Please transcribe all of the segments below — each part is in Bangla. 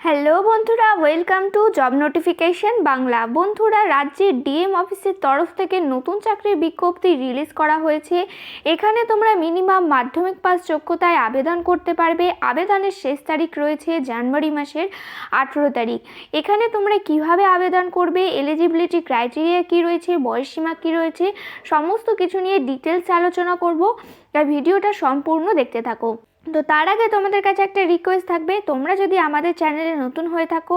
হ্যালো বন্ধুরা welcome to job notification Bangla. বন্ধুরা রাজ্যের ডিএম অফিসের তরফ থেকে নতুন চাকরির বিজ্ঞপ্তি রিলিজ করা হয়েছে। এখানে তোমরা মিনিমাম মাধ্যমিক পাস যোগ্যতায় আবেদন করতে পারবে। আবেদনের শেষ তারিখ রয়েছে জানুয়ারি মাসের আঠেরো তারিখ। এখানে তোমরা কীভাবে আবেদন করবে? এলিজিবিলিটি ক্রাইটেরিয়া কী রয়েছে? বয়সসীমা কী রয়েছে? সমস্ত কিছু নিয়ে ডিটেলস আলোচনা করব। তাই ভিডিওটা সম্পূর্ণ দেখতে থাকো। তো তার আগে তোমাদের কাছে একটা রিকোয়েস্ট থাকবে। তোমরা যদি আমাদের চ্যানেলে নতুন হয়ে থাকো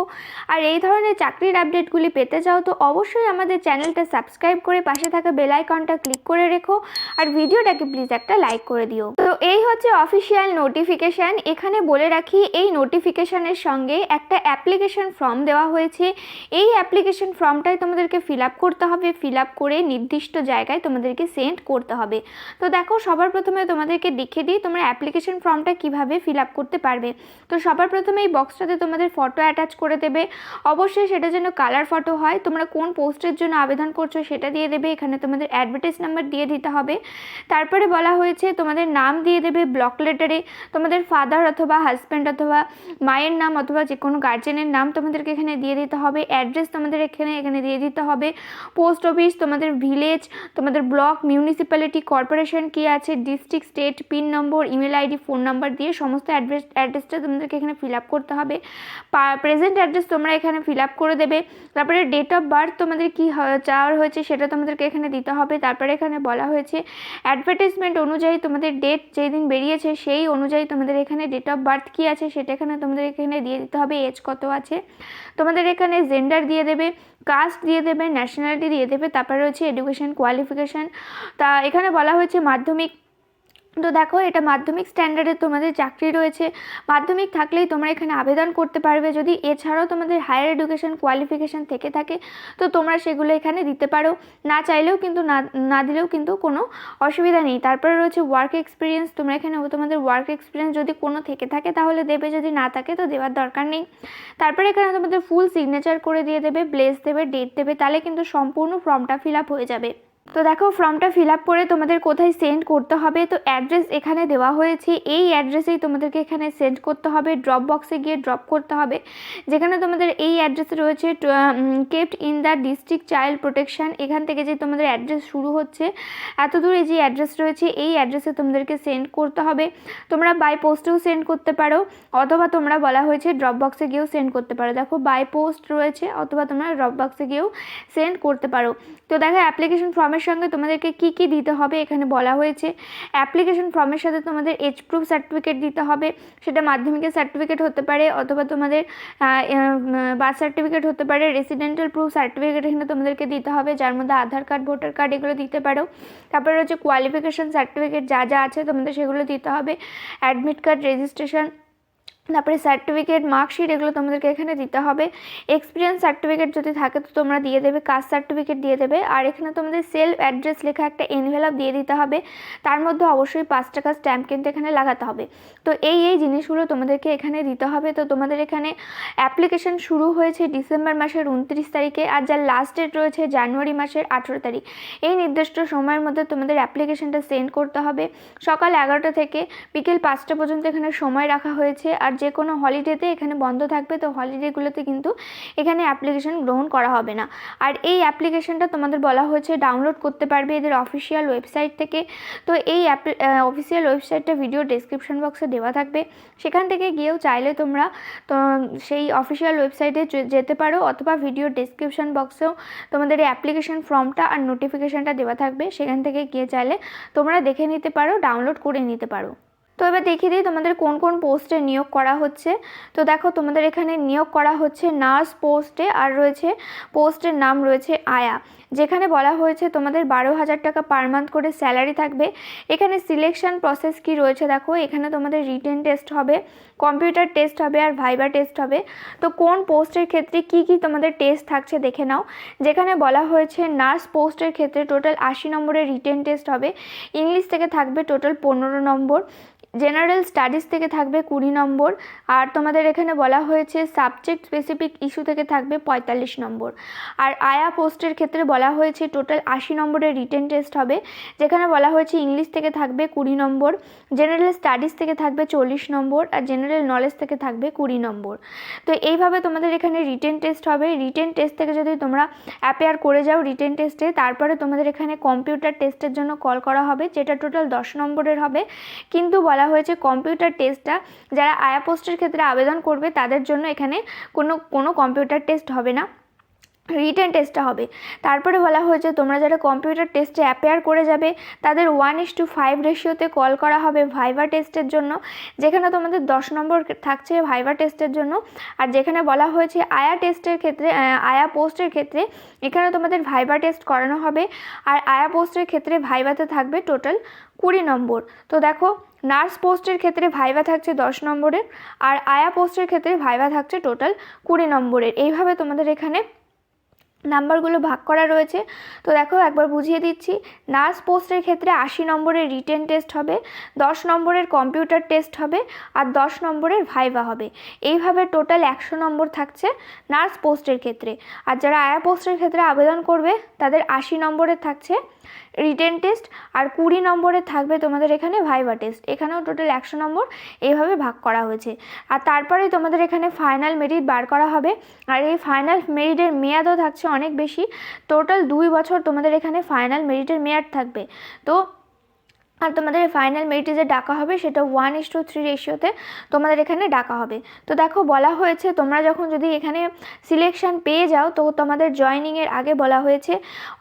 আর এই ধরনের চাকরির আপডেটগুলি পেতে চাও, তো অবশ্যই আমাদের চ্যানেলটা সাবস্ক্রাইব করে পাশে থাকা বেল আইকনটা ক্লিক করে রেখো আর ভিডিওটাকে প্লিজ একটা লাইক করে দিও। তো এই হচ্ছে অফিসিয়াল নোটিফিকেশান এখানে বলে রাখি, এই নোটিফিকেশানের সঙ্গে একটা অ্যাপ্লিকেশন ফর্ম দেওয়া হয়েছে। এই অ্যাপ্লিকেশন ফর্মটাই তোমাদেরকে ফিল আপ করতে হবে। ফিল আপ করে নির্দিষ্ট জায়গায় তোমাদেরকে সেন্ড করতে হবে। তো দেখো, সবার প্রথমে তোমাদেরকে দেখে দিই, তোমরা অ্যাপ্লিকেশন ফর্মটা কীভাবে ফিল আপ করতে পারবে? তো সবার প্রথমে এই বক্সটাতে তোমাদের ফটো অ্যাটাচ করে দেবে। অবশ্যই সেটা যেন কালার ফটো হয়। তোমরা কোন পোস্টের জন্য আবেদন করছ সেটা দিয়ে দেবে। এখানে তোমাদের অ্যাডভার্টাইজ নাম্বার দিয়ে দিতে হবে। তারপরে বলা হয়েছে তোমাদের নাম দিয়ে দেবে ব্লক লেটারে তোমাদের ফাদার অথবা হাজব্যান্ড অথবা মায়ের নাম অথবা যে কোনো গার্জেনের নাম তোমাদেরকে এখানে দিয়ে দিতে হবে। অ্যাড্রেস তোমাদের এখানে এখানে দিয়ে দিতে হবে। পোস্ট অফিস তোমাদের ভিলেজ তোমাদের ব্লক মিউনিসিপ্যালিটি কর্পোরেশন কী আছে? District state pin number email ID phone number দিয়ে সমস্ত অ্যাড্রেস অ্যাড্রেসটা তোমাদেরকে এখানে ফিল আপ করতে হবে। প্রেজেন্ট অ্যাড্রেস তোমরা এখানে ফিল আপ করে দেবে। তারপরে ডেট অফ বার্থ তোমাদের কী চাওয়ার হয়েছে সেটা তোমাদেরকে এখানে দিতে হবে। তারপরে এখানে বলা হয়েছে অ্যাডভার্টাইজমেন্ট অনুযায়ী তোমাদের ডেট যেই দিন বেরিয়েছে সেই অনুযায়ী তোমাদের এখানে ডেট অফ বার্থ কী আছে সেটা এখানে তোমাদের এখানে দিয়ে দিতে হবে। এজ কত আছে? তোমাদের এখানে জেন্ডার দিয়ে দেবে কাস্ট দিয়ে দেবে ন্যাশনালিটি দিয়ে দেবে, তারপরে রয়েছে এডুকেশন কোয়ালিফিকেশান তা, এখানে বলা হয়েছে মাধ্যমিক তো দেখো, এটা মাধ্যমিক স্ট্যান্ডার্ডে তোমাদের চাকরি রয়েছে। মাধ্যমিক থাকলেই তোমরা এখানে আবেদন করতে পারবে। যদি এছাড়াও তোমাদের হায়ার এডুকেশন কোয়ালিফিকেশান থেকে থাকে, তো তোমরা সেগুলো এখানে দিতে পারো। না চাইলেও কিন্তু, না না দিলেও কিন্তু কোনো অসুবিধা নেই। তারপরে রয়েছে ওয়ার্ক এক্সপিরিয়েন্স তোমরা এখানে তোমাদের ওয়ার্ক এক্সপিরিয়েন্স যদি কোনো থেকে থাকে, তাহলে দেবে। যদি না থাকে, তো দেওয়ার দরকার নেই। তারপরে এখানে তোমাদের ফুল সিগনেচার করে দিয়ে দেবে ব্লেস দেবে ডেট দেবে, তাহলে কিন্তু সম্পূর্ণ ফর্মটা ফিল আপ হয়ে যাবে। তো দেখো ফর্মটা ফিল আপ করে তোমাদের কোথায় সেন্ড করতে হবে? তো অ্যাড্রেস এখানে দেওয়া হয়েছে। এই অ্যাড্রেসেই তোমাদেরকে এখানে সেন্ড করতে হবে। ড্রপ বক্সে গিয়ে ড্রপ করতে হবে। যেখানে তোমাদের এই অ্যাড্রেসে রয়েছে kept in the district child protection এখান থেকে যে তোমাদের অ্যাড্রেস শুরু হচ্ছে, এত দূরে যে অ্যাড্রেস রয়েছে, এই অ্যাড্রেসে তোমাদেরকে সেন্ড করতে হবে। তোমরা বাই পোস্টেও সেন্ড করতে পারো, অথবা তোমরা বলা হয়েছে ড্রপ বক্সে গিয়েও সেন্ড করতে পারো। দেখো বাই পোস্ট রয়েছে, অথবা তোমরা ড্রপ বক্সে গিয়েও সেন্ড করতে পারো। তো দেখো অ্যাপ্লিকেশন ফর্মের সঙ্গে তোমাদেরকে কি কি দিতে হবে এখানে বলা হয়েছে। অ্যাপ্লিকেশন ফর্মের সাথে তোমাদের এজ প্রুফ সার্টিফিকেট দিতে হবে। সেটা মাধ্যমিকের সার্টিফিকেট হতে পারে অথবা তোমাদের বার্থ সার্টিফিকেট হতে পারে। রেসিডেন্টাল প্রুফ সার্টিফিকেট এখানে তোমাদেরকে দিতে হবে। যার মধ্যে আধার কার্ড ভোটার কার্ড এগুলো দিতে পারো। তারপরে হচ্ছে কোয়ালিফিকেশন সার্টিফিকেট যা যা আছে তোমাদের সেগুলো দিতে হবে। অ্যাডমিট কার্ড রেজিস্ট্রেশন তারপরে সার্টিফিকেট মার্কশিট এগুলো তোমাদেরকে এখানে দিতে হবে। এক্সপিরিয়েন্স সার্টিফিকেট যদি থাকে তো তোমরা দিয়ে দেবে কাস্ট সার্টিফিকেট দিয়ে দেবে। আর এখানে তোমাদের সেলফ অ্যাড্রেস লেখা একটা এনভেলপ দিয়ে দিতে হবে। তার মধ্যে অবশ্যই পাঁচ টাকা স্ট্যাম্প কিন্তু এখানে লাগাতে হবে। তো এই এই জিনিসগুলো তোমাদেরকে এখানে দিতে হবে। তো তোমাদের এখানে অ্যাপ্লিকেশন শুরু হয়েছে ডিসেম্বর মাসের উনত্রিশ তারিখে আর যার লাস্ট ডেট রয়েছে জানুয়ারি মাসের আঠেরো তারিখ। এই নির্দিষ্ট সময়ের মধ্যে তোমাদের অ্যাপ্লিকেশনটা সেন্ড করতে হবে। সকাল এগারোটা থেকে বিকেল পাঁচটা পর্যন্ত এখানে সময় রাখা হয়েছে। আর যে কোনো হলিডেতে এখানে বন্ধ থাকবে, তো হলিডেগুলোতে কিন্তু এখানে অ্যাপ্লিকেশন গ্রহণ করা হবে না। আর এই অ্যাপ্লিকেশনটা তোমাদের বলা হয়েছে ডাউনলোড করতে পারবে এদের অফিসিয়াল ওয়েবসাইট থেকে। তো এই অফিসিয়াল ওয়েবসাইটটা ভিডিও ডেসক্রিপশন বক্সে দেওয়া থাকবে। সেখান থেকে গিয়েও চাইলে তোমরা, তো, সেই অফিসিয়াল ওয়েবসাইটে যেতে পারো অথবা ভিডিও ডেসক্রিপশন বক্সেও তোমাদের এই অ্যাপ্লিকেশন ফর্মটা আর নোটিফিকেশানটা দেওয়া থাকবে। সেখান থেকে গিয়ে চাইলে তোমরা দেখে নিতে পারো ডাউনলোড করে নিতে পারো। তো এবার দেখিয়ে দিই তোমাদের কোন কোন পোস্টে নিয়োগ করা হচ্ছে। তো দেখো তোমাদের এখানে নিয়োগ করা হচ্ছে নার্স পোস্টে আর রয়েছে পোস্টের নাম রয়েছে আয়া। যেখানে বলা হয়েছে তোমাদের বারো হাজার টাকা পার মান্থ করে স্যালারি থাকবে। এখানে সিলেকশন প্রসেস কি রয়েছে দেখো, এখানে তোমাদের রিটেন টেস্ট হবে। কম্পিউটার টেস্ট হবে আর ভাইবার টেস্ট হবে। তো কোন পোস্টের ক্ষেত্রে কি কি তোমাদের টেস্ট থাকছে দেখে নাও। যেখানে বলা হয়েছে, নার্স পোস্টের ক্ষেত্রে টোটাল আশি নম্বরের রিটেন টেস্ট হবে। ইংলিশ থেকে থাকবে টোটাল পনেরো নম্বর। জেনারেল স্টাডিজ থেকে থাকবে কুড়ি নম্বর। আর তোমাদের এখানে বলা হয়েছে, সাবজেক্ট স্পেসিফিক ইস্যু থেকে থাকবে পঁয়তাল্লিশ নম্বর। আর আয়া পোস্টের ক্ষেত্রে বলা হয়েছে, টোটাল আশি নম্বরের রিটেন টেস্ট হবে। যেখানে বলা হয়েছে, ইংলিশ থেকে থাকবে কুড়ি নম্বর। জেনারেল স্টাডিজ থেকে থাকবে চল্লিশ নম্বর। আর জেনারেল নলেজ থেকে থাকবে কুড়ি নম্বর। তো এইভাবে তোমাদের এখানে রিটেন টেস্ট হবে। রিটেন টেস্ট থেকে যদি তোমরা অ্যাপেয়ার করে যাও রিটেন টেস্টে তারপরে তোমাদের এখানে কম্পিউটার টেস্টের জন্য কল করা হবে, যেটা টোটাল দশ নম্বরের হবে। কিন্তু বলা হয়েছে কম্পিউটার টেস্টটা যারা আয়া পোস্টের ক্ষেত্রে আবেদন করবে, তাদের জন্য এখানে কোনো কোনো কম্পিউটার টেস্ট হবে না। রিটেন টেস্টটা হবে। তারপরে বলা হয়েছে, তোমরা যারা কম্পিউটার টেস্টে অ্যাপেয়ার করে যাবে, তাদের ওয়ান ইস টু ফাইভ রেশিওতে কল করা হবে ভাইভা টেস্টের জন্য, যেখানে তোমাদের দশ নম্বর থাকছে ভাইভা টেস্টের জন্য। আর যেখানে বলা হয়েছে, আয়া টেস্টের ক্ষেত্রে আয়া পোস্টের ক্ষেত্রে, এখানে তোমাদের ভাইভা টেস্ট করানো হবে। আর আয়া পোস্টের ক্ষেত্রে ভাইভাতে থাকবে টোটাল কুড়ি নম্বর। তো দেখো নার্স পোস্টের ক্ষেত্রে ভাইভা থাকছে দশ নম্বরের, আর আয়া পোস্টের ক্ষেত্রে ভাইভা থাকছে টোটাল কুড়ি নম্বরের। এইভাবে তোমাদের এখানে নাম্বারগুলো ভাগ করা রয়েছে। তো দেখো, একবার বুঝিয়ে দিচ্ছি। নার্স পোস্টের ক্ষেত্রে আশি নম্বরের রিটেন টেস্ট হবে, দশ নম্বরের কম্পিউটার টেস্ট হবে, আর দশ নম্বরের ভাইভা হবে। এইভাবে টোটাল একশো নম্বর থাকছে নার্স পোস্টের ক্ষেত্রে। আর যারা আয়া পোস্টের ক্ষেত্রে আবেদন করবে, তাদের আশি নম্বরের থাকছে রিটেন টেস্ট, আর কুড়ি নম্বরে থাকবে তোমাদের এখানে ভাইভা টেস্ট। এখানেও টোটাল একশো নম্বর এইভাবে ভাগ করা হয়েছে। আর তারপরে তোমাদের এখানে ফাইনাল মেরিট বার করা হবে। আর এই ফাইনাল মেরিটের মেয়াদও থাকছে অনেক বেশি। টোটাল দুই বছর তোমাদের এখানে ফাইনাল মেরিটের মেয়াদ থাকবে। তো আর তোমাদের ফাইনাল মেরিটে যে ডাকা হবে, সেটা ওয়ান ইস টু থ্রি রেশিওতে তোমাদের এখানে ডাকা হবে। তো দেখো, বলা হয়েছে তোমরা যখন যদি এখানে সিলেকশন পেয়ে যাও, তো তোমাদের জয়নিংয়ের আগে বলা হয়েছে,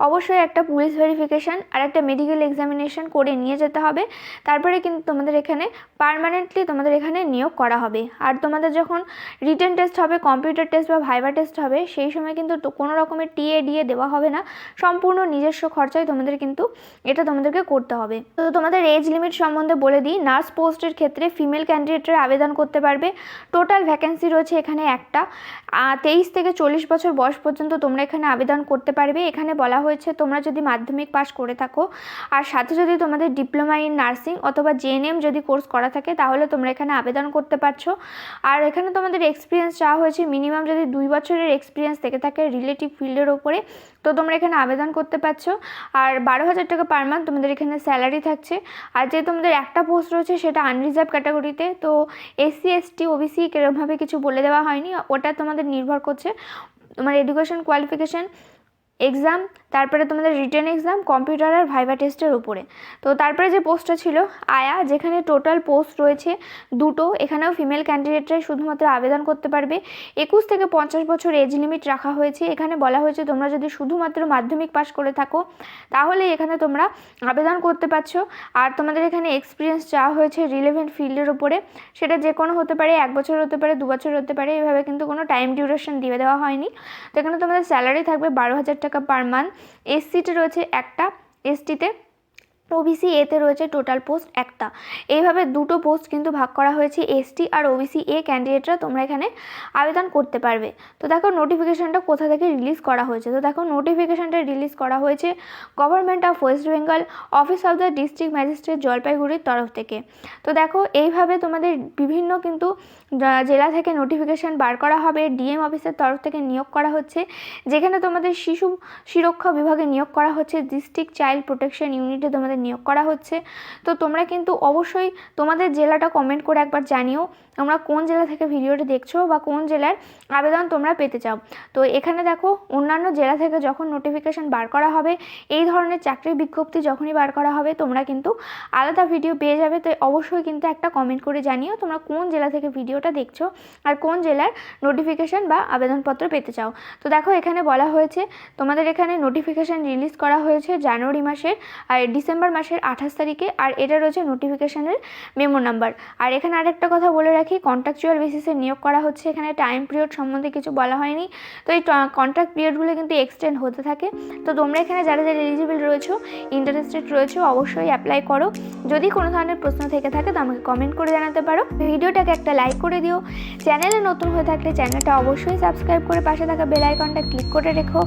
অবশ্যই একটা পুলিশ ভেরিফিকেশান আর একটা মেডিকেল এক্সামিনেশন করে নিয়ে যেতে হবে। তারপরে কিন্তু তোমাদের এখানে পার্মানেন্টলি তোমাদের এখানে নিয়োগ করা হবে। আর তোমাদের যখন রিটেন টেস্ট হবে কম্পিউটার টেস্ট বা ভাইবা টেস্ট হবে, সেই সময় কিন্তু কোনো রকমের টিএ ডিএ দেওয়া হবে না। সম্পূর্ণ নিজস্ব খরচায় তোমাদের কিন্তু এটা তোমাদেরকে করতে হবে। তো তোমাদের এজ লিমিট সম্বন্ধে বলে দিই নার্স পোস্টের ক্ষেত্রে ফিমেল ক্যান্ডিডেটরা আবেদন করতে পারবে। টোটাল ভ্যাকেন্সি রয়েছে এখানে একটা। তেইশ থেকে চল্লিশ বছর বয়স পর্যন্ত তোমরা এখানে আবেদন করতে পারবে। এখানে বলা হয়েছে তোমরা যদি মাধ্যমিক পাস করে থাকো, আর সাথে যদি তোমাদের ডিপ্লোমা ইন নার্সিং অথবা জেএনএম যদি কোর্স করা থাকে, তাহলে তোমরা এখানে আবেদন করতে পারছ। আর এখানে তোমাদের এক্সপিরিয়েন্স চাওয়া হয়েছে মিনিমাম যদি দুই বছরের এক্সপিরিয়েন্স থেকে থাকে রিলেটিভ ফিল্ডের ওপরে, তো তোমরা এখানে আবেদন করতে পারছ। আর বারো হাজার টাকা পার মান্থ তোমাদের এখানে স্যালারি থাকছে। আর যে তোমাদের একটা পোস্ট রয়েছে সেটা আনরিজার্ভ ক্যাটাগরিতে তো এসসি এসটি ওবিসি কেরমভাবে কিছু বলে দেওয়া হয়নি। ওটা তোমাদের নির্ভর করছে তোমার এডুকেশন কোয়ালিফিকেশান এক্সাম তারপরে তোমাদের রিটেন এক্সাম কম্পিউটার আর ভাইভা টেস্টের উপরে। তো তারপরে যে পোস্টটা ছিল, আয়া, যেখানে টোটাল পোস্ট রয়েছে দুটো, এখানেও ফিমেল ক্যান্ডিডেটরাই শুধুমাত্র আবেদন করতে পারবে। একুশ থেকে পঞ্চাশ বছর এজ লিমিট রাখা হয়েছে। এখানে বলা হয়েছে তোমরা যদি শুধুমাত্র মাধ্যমিক পাস করে থাকো, তাহলে এখানে তোমরা আবেদন করতে পারছ। আর তোমাদের এখানে এক্সপিরিয়েন্স চাওয়া হয়েছে রিলেভেন্ট ফিল্ডের উপরে, সেটা যে কোনো হতে পারে, এক বছর হতে পারে, দু বছর হতে পারে, এভাবে কিন্তু কোনো টাইম ডিউরেশন দিয়ে দেওয়া হয়নি। তো এখানে তোমাদের স্যালারি থাকবে বারো হাজার টাকা। পার মান্থ এসসিতে রয়েছে একটা এসটিতে ওবিসি এতে রয়েছে টোটাল পোস্ট একটা। এইভাবে দুটো পোস্ট কিন্তু ভাগ করা হয়েছে এসটি আর ওবিসি এ ক্যান্ডিডেটরা তোমরা এখানে আবেদন করতে পারবে। তো দেখো নোটিফিকেশানটা কোথা থেকে রিলিজ করা হয়েছে? তো দেখো নোটিফিকেশানটা রিলিজ করা হয়েছে government of West Bengal office of the district magistrate জলপাইগুড়ির তরফ থেকে। তো দেখো এইভাবে তোমাদের বিভিন্ন কিন্তু জেলা থেকে নোটিফিকেশান বার করা হবে ডিএম অফিসের তরফ থেকে নিয়োগ করা হচ্ছে। যেখানে তোমাদের শিশু সুরক্ষা বিভাগে নিয়োগ করা হচ্ছে ডিস্ট্রিক্ট চাইল্ড প্রোটেকশন ইউনিটে তোমাদের নিয়োগ করা হচ্ছে। তো তোমরা কিন্তু অবশ্যই তোমাদের জেলাটা কমেন্ট করে একবার জানিও, তোমরা কোন জেলা থেকে ভিডিওটি দেখছ বা কোন জেলার আবেদন তোমরা পেতে চাও। তো এখানে দেখো, অন্যান্য জেলা থেকে যখন নোটিফিকেশান বার করা হবে, এই ধরনের চাকরির বিজ্ঞপ্তি যখনই বার করা হবে, তোমরা কিন্তু আলাদা ভিডিও পেয়ে যাবে। তো অবশ্যই কিন্তু একটা কমেন্ট করে জানিও তোমরা কোন জেলা থেকে ভিডিওটা দেখছ আর কোন জেলার নোটিফিকেশান বা আবেদনপত্র পেতে চাও। তো দেখো, এখানে বলা হয়েছে, তোমাদের এখানে নোটিফিকেশান রিলিজ করা হয়েছে জানুয়ারি মাসের আর ডিসেম্বর মাসের আঠাশ তারিখে আর এটা রয়েছে নোটিফিকেশানের মেমো নাম্বার আর এখানে আরেকটা কথা বলে রাখি কন্ট্রাকচুয়াল বেসিসে নিয়োগ করা হচ্ছে। এখানে টাইম পিরিয়ড সম্বন্ধে কিছু বলা হয়নি। তো এই কন্ট্রাক্ট পিরিয়ডগুলো কিন্তু এক্সটেন্ড হতে থাকে। তো তোমরা এখানে যারা যারা এলিজিবল রয়েছো ইন্টারেস্টেড রয়েছো, অবশ্যই অ্যাপ্লাই করো। যদি কোনো ধরনের প্রশ্ন থেকে থাকে, তো আমাকে কমেন্ট করে জানাতে পারো। ভিডিওটাকে একটা লাইক করে দিও। চ্যানেলে নতুন হয়ে থাকলে চ্যানেলটা অবশ্যই সাবস্ক্রাইব করে পাশে থাকা বেল আইকনটা ক্লিক করে রেখো।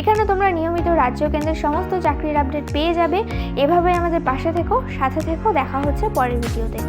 এখানে তোমরা নিয়মিত রাজ্য কেন্দ্রের সমস্ত চাকরির আপডেট পেয়ে যাবে। এভাবে আমাদের পাশে থেকো, সাথে থেকো, দেখা হচ্ছে পরের ভিডিওতে